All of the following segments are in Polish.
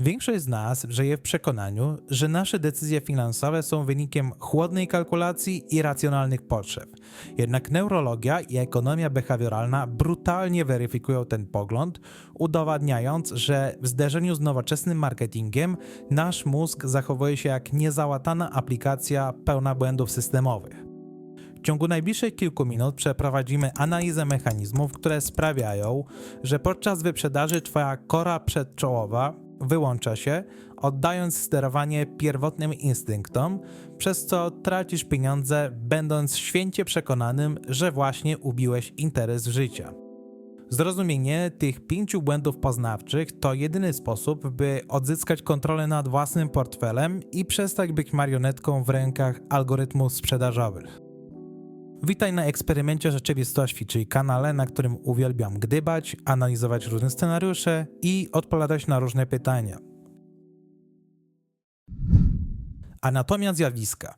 Większość z nas żyje w przekonaniu, że nasze decyzje finansowe są wynikiem chłodnej kalkulacji i racjonalnych potrzeb. Jednak neurologia i ekonomia behawioralna brutalnie weryfikują ten pogląd, udowadniając, że w zderzeniu z nowoczesnym marketingiem nasz mózg zachowuje się jak niezałatana aplikacja pełna błędów systemowych. W ciągu najbliższych kilku minut przeprowadzimy analizę mechanizmów, które sprawiają, że podczas wyprzedaży Twoja kora przedczołowa wyłącza się, oddając sterowanie pierwotnym instynktom, przez co tracisz pieniądze, będąc święcie przekonanym, że właśnie ubiłeś interes życia. Zrozumienie tych pięciu błędów poznawczych to jedyny sposób, by odzyskać kontrolę nad własnym portfelem i przestać być marionetką w rękach algorytmów sprzedażowych. Witaj na eksperymencie rzeczywistości, czyli kanale, na którym uwielbiam gdybać, analizować różne scenariusze i odpowiadać na różne pytania. Anatomia zjawiska.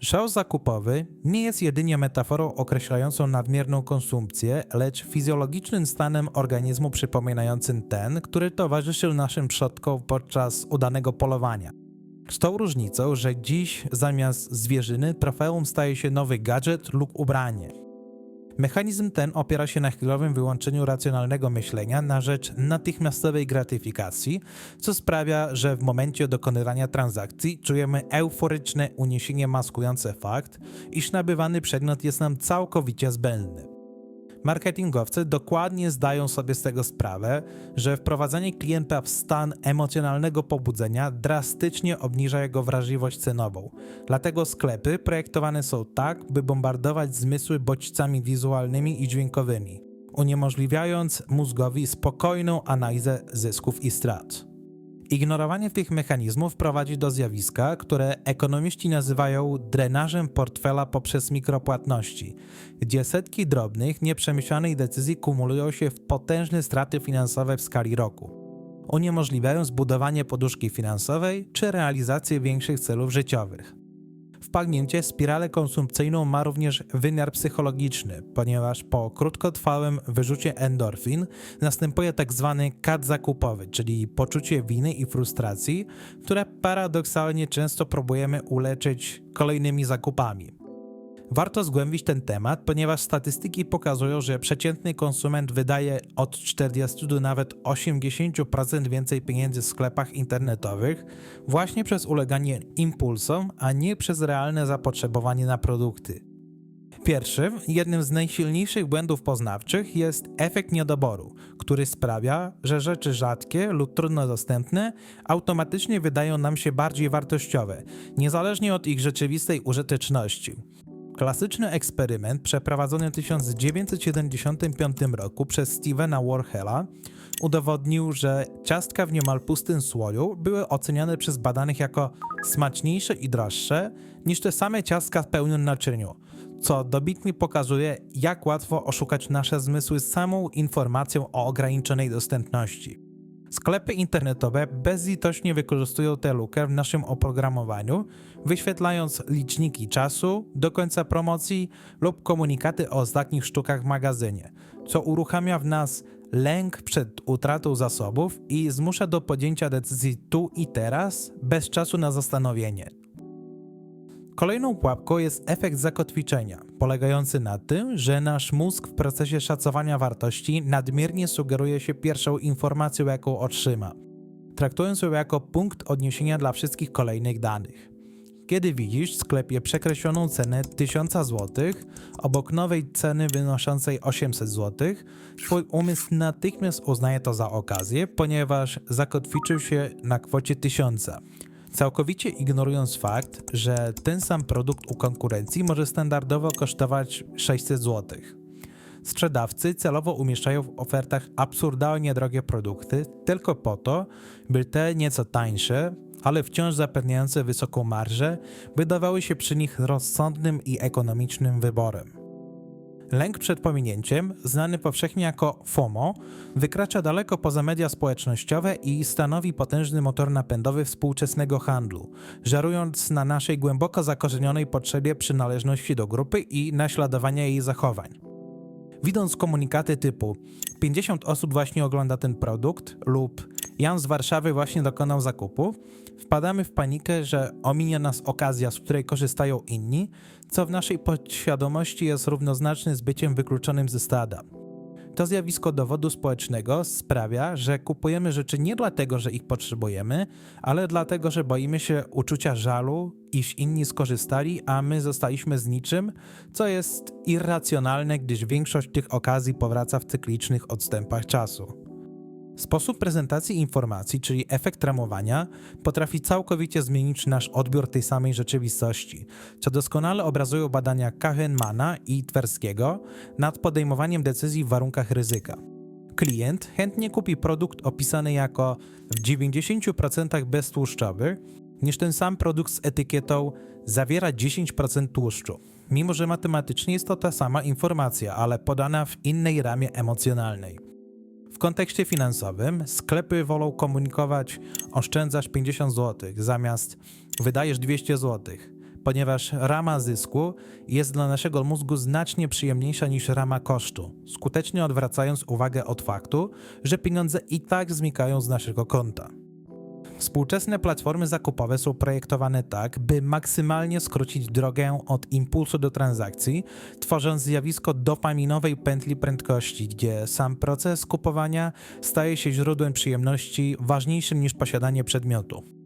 Szał zakupowy nie jest jedynie metaforą określającą nadmierną konsumpcję, lecz fizjologicznym stanem organizmu przypominającym ten, który towarzyszył naszym przodkom podczas udanego polowania. Z tą różnicą, że dziś zamiast zwierzyny trofeum staje się nowy gadżet lub ubranie. Mechanizm ten opiera się na chwilowym wyłączeniu racjonalnego myślenia na rzecz natychmiastowej gratyfikacji, co sprawia, że w momencie dokonywania transakcji czujemy euforyczne uniesienie maskujące fakt, iż nabywany przedmiot jest nam całkowicie zbędny. Marketingowcy dokładnie zdają sobie z tego sprawę, że wprowadzenie klienta w stan emocjonalnego pobudzenia drastycznie obniża jego wrażliwość cenową. Dlatego sklepy projektowane są tak, by bombardować zmysły bodźcami wizualnymi i dźwiękowymi, uniemożliwiając mózgowi spokojną analizę zysków i strat. Ignorowanie tych mechanizmów prowadzi do zjawiska, które ekonomiści nazywają drenażem portfela poprzez mikropłatności, gdzie setki drobnych, nieprzemyślanych decyzji kumulują się w potężne straty finansowe w skali roku, uniemożliwiając budowanie poduszki finansowej czy realizację większych celów życiowych. Wpadnięcie w spiralę konsumpcyjną ma również wymiar psychologiczny, ponieważ po krótkotrwałym wyrzucie endorfin następuje tak zwany kat zakupowy, czyli poczucie winy i frustracji, które paradoksalnie często próbujemy uleczyć kolejnymi zakupami. Warto zgłębić ten temat, ponieważ statystyki pokazują, że przeciętny konsument wydaje od 40 do nawet 80% więcej pieniędzy w sklepach internetowych właśnie przez uleganie impulsom, a nie przez realne zapotrzebowanie na produkty. Pierwszym, jednym z najsilniejszych błędów poznawczych jest efekt niedoboru, który sprawia, że rzeczy rzadkie lub trudno dostępne automatycznie wydają nam się bardziej wartościowe, niezależnie od ich rzeczywistej użyteczności. Klasyczny eksperyment przeprowadzony w 1975 roku przez Stevena Warhola udowodnił, że ciastka w niemal pustym słoju były oceniane przez badanych jako smaczniejsze i droższe niż te same ciastka pełne naczyniu, co dobitnie pokazuje, jak łatwo oszukać nasze zmysły samą informacją o ograniczonej dostępności. Sklepy internetowe bezlitośnie wykorzystują tę lukę w naszym oprogramowaniu, wyświetlając liczniki czasu do końca promocji lub komunikaty o ostatnich sztukach w magazynie, co uruchamia w nas lęk przed utratą zasobów i zmusza do podjęcia decyzji tu i teraz, bez czasu na zastanowienie. Kolejną pułapką jest efekt zakotwiczenia, polegający na tym, że nasz mózg w procesie szacowania wartości nadmiernie sugeruje się pierwszą informacją, jaką otrzyma, traktując ją jako punkt odniesienia dla wszystkich kolejnych danych. Kiedy widzisz w sklepie przekreśloną cenę 1000 zł obok nowej ceny wynoszącej 800 zł, twój umysł natychmiast uznaje to za okazję, ponieważ zakotwiczył się na kwocie 1000 całkowicie ignorując fakt, że ten sam produkt u konkurencji może standardowo kosztować 600 zł. Sprzedawcy celowo umieszczają w ofertach absurdalnie drogie produkty tylko po to, by te nieco tańsze, ale wciąż zapewniające wysoką marżę, wydawały się przy nich rozsądnym i ekonomicznym wyborem. Lęk przed pominięciem, znany powszechnie jako FOMO, wykracza daleko poza media społecznościowe i stanowi potężny motor napędowy współczesnego handlu, żerując na naszej głęboko zakorzenionej potrzebie przynależności do grupy i naśladowania jej zachowań. Widząc komunikaty typu 50 osób właśnie ogląda ten produkt lub Jan z Warszawy właśnie dokonał zakupu. Wpadamy w panikę, że ominie nas okazja, z której korzystają inni, co w naszej podświadomości jest równoznaczne z byciem wykluczonym ze stada. To zjawisko dowodu społecznego sprawia, że kupujemy rzeczy nie dlatego, że ich potrzebujemy, ale dlatego, że boimy się uczucia żalu, iż inni skorzystali, a my zostaliśmy z niczym, co jest irracjonalne, gdyż większość tych okazji powraca w cyklicznych odstępach czasu. Sposób prezentacji informacji, czyli efekt ramowania, potrafi całkowicie zmienić nasz odbiór tej samej rzeczywistości, co doskonale obrazują badania Kahnemana i Twerskiego nad podejmowaniem decyzji w warunkach ryzyka. Klient chętnie kupi produkt opisany jako w 90% beztłuszczowy, niż ten sam produkt z etykietą zawiera 10% tłuszczu. Mimo, że matematycznie jest to ta sama informacja, ale podana w innej ramie emocjonalnej. W kontekście finansowym sklepy wolą komunikować oszczędzasz 50 zł zamiast wydajesz 200 zł, ponieważ rama zysku jest dla naszego mózgu znacznie przyjemniejsza niż rama kosztu, skutecznie odwracając uwagę od faktu, że pieniądze i tak znikają z naszego konta. Współczesne platformy zakupowe są projektowane tak, by maksymalnie skrócić drogę od impulsu do transakcji, tworząc zjawisko dopaminowej pętli prędkości, gdzie sam proces kupowania staje się źródłem przyjemności ważniejszym niż posiadanie przedmiotu.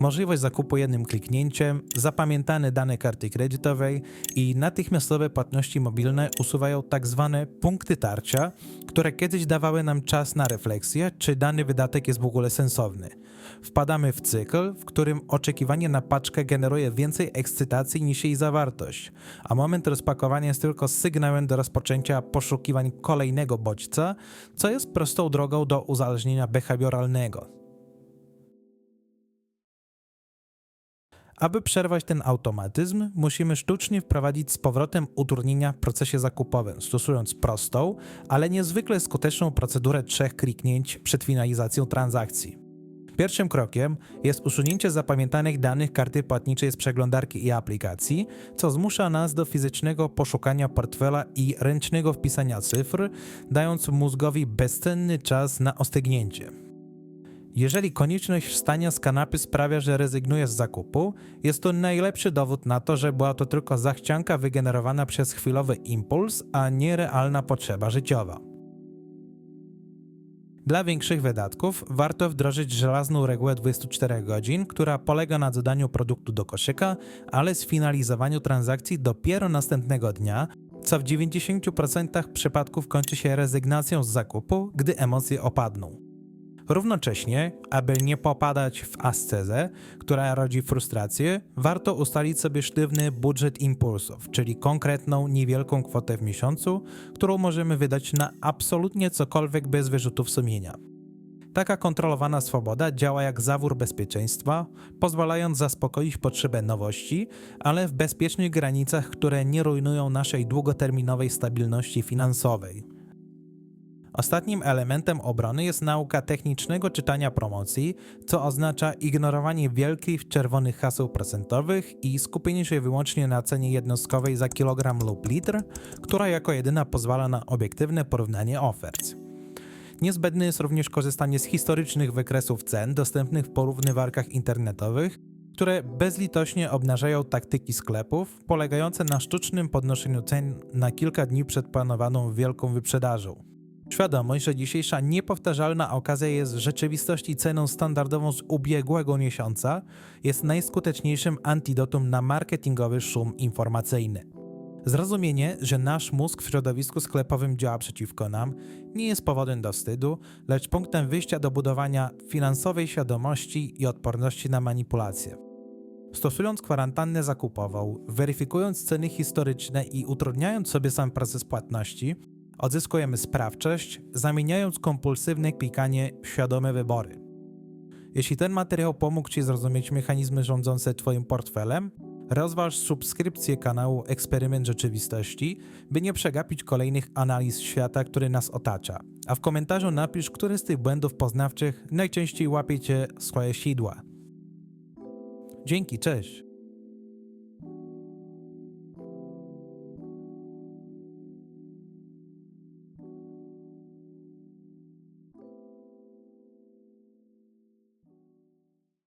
Możliwość zakupu jednym kliknięciem, zapamiętane dane karty kredytowej i natychmiastowe płatności mobilne usuwają tak zwane punkty tarcia, które kiedyś dawały nam czas na refleksję, czy dany wydatek jest w ogóle sensowny. Wpadamy w cykl, w którym oczekiwanie na paczkę generuje więcej ekscytacji niż jej zawartość, a moment rozpakowania jest tylko sygnałem do rozpoczęcia poszukiwań kolejnego bodźca, co jest prostą drogą do uzależnienia behawioralnego. Aby przerwać ten automatyzm, musimy sztucznie wprowadzić z powrotem utrudnienia w procesie zakupowym, stosując prostą, ale niezwykle skuteczną procedurę trzech kliknięć przed finalizacją transakcji. Pierwszym krokiem jest usunięcie zapamiętanych danych karty płatniczej z przeglądarki i aplikacji, co zmusza nas do fizycznego poszukania portfela i ręcznego wpisania cyfr, dając mózgowi bezcenny czas na ostygnięcie. Jeżeli konieczność wstania z kanapy sprawia, że rezygnujesz z zakupu, jest to najlepszy dowód na to, że była to tylko zachcianka wygenerowana przez chwilowy impuls, a nie realna potrzeba życiowa. Dla większych wydatków warto wdrożyć żelazną regułę 24 godzin, która polega na dodaniu produktu do koszyka, ale sfinalizowaniu transakcji dopiero następnego dnia, co w 90% przypadków kończy się rezygnacją z zakupu, gdy emocje opadną. Równocześnie, aby nie popadać w ascezę, która rodzi frustrację, warto ustalić sobie sztywny budżet impulsów, czyli konkretną, niewielką kwotę w miesiącu, którą możemy wydać na absolutnie cokolwiek bez wyrzutów sumienia. Taka kontrolowana swoboda działa jak zawór bezpieczeństwa, pozwalając zaspokoić potrzebę nowości, ale w bezpiecznych granicach, które nie rujnują naszej długoterminowej stabilności finansowej. Ostatnim elementem obrony jest nauka technicznego czytania promocji, co oznacza ignorowanie wielkich czerwonych haseł procentowych i skupienie się wyłącznie na cenie jednostkowej za kilogram lub litr, która jako jedyna pozwala na obiektywne porównanie ofert. Niezbędne jest również korzystanie z historycznych wykresów cen dostępnych w porównywarkach internetowych, które bezlitośnie obnażają taktyki sklepów polegające na sztucznym podnoszeniu cen na kilka dni przed planowaną wielką wyprzedażą. Świadomość, że dzisiejsza niepowtarzalna okazja jest w rzeczywistości ceną standardową z ubiegłego miesiąca, jest najskuteczniejszym antidotum na marketingowy szum informacyjny. Zrozumienie, że nasz mózg w środowisku sklepowym działa przeciwko nam, nie jest powodem do wstydu, lecz punktem wyjścia do budowania finansowej świadomości i odporności na manipulacje. Stosując kwarantannę zakupową, weryfikując ceny historyczne i utrudniając sobie sam proces płatności, Odzyskujemy sprawczość, zamieniając kompulsywne klikanie w świadome wybory. Jeśli ten materiał pomógł Ci zrozumieć mechanizmy rządzące Twoim portfelem, rozważ subskrypcję kanału Eksperyment Rzeczywistości, by nie przegapić kolejnych analiz świata, który nas otacza. A w komentarzu napisz, który z tych błędów poznawczych najczęściej łapie Cię swoje sidła. Dzięki, cześć!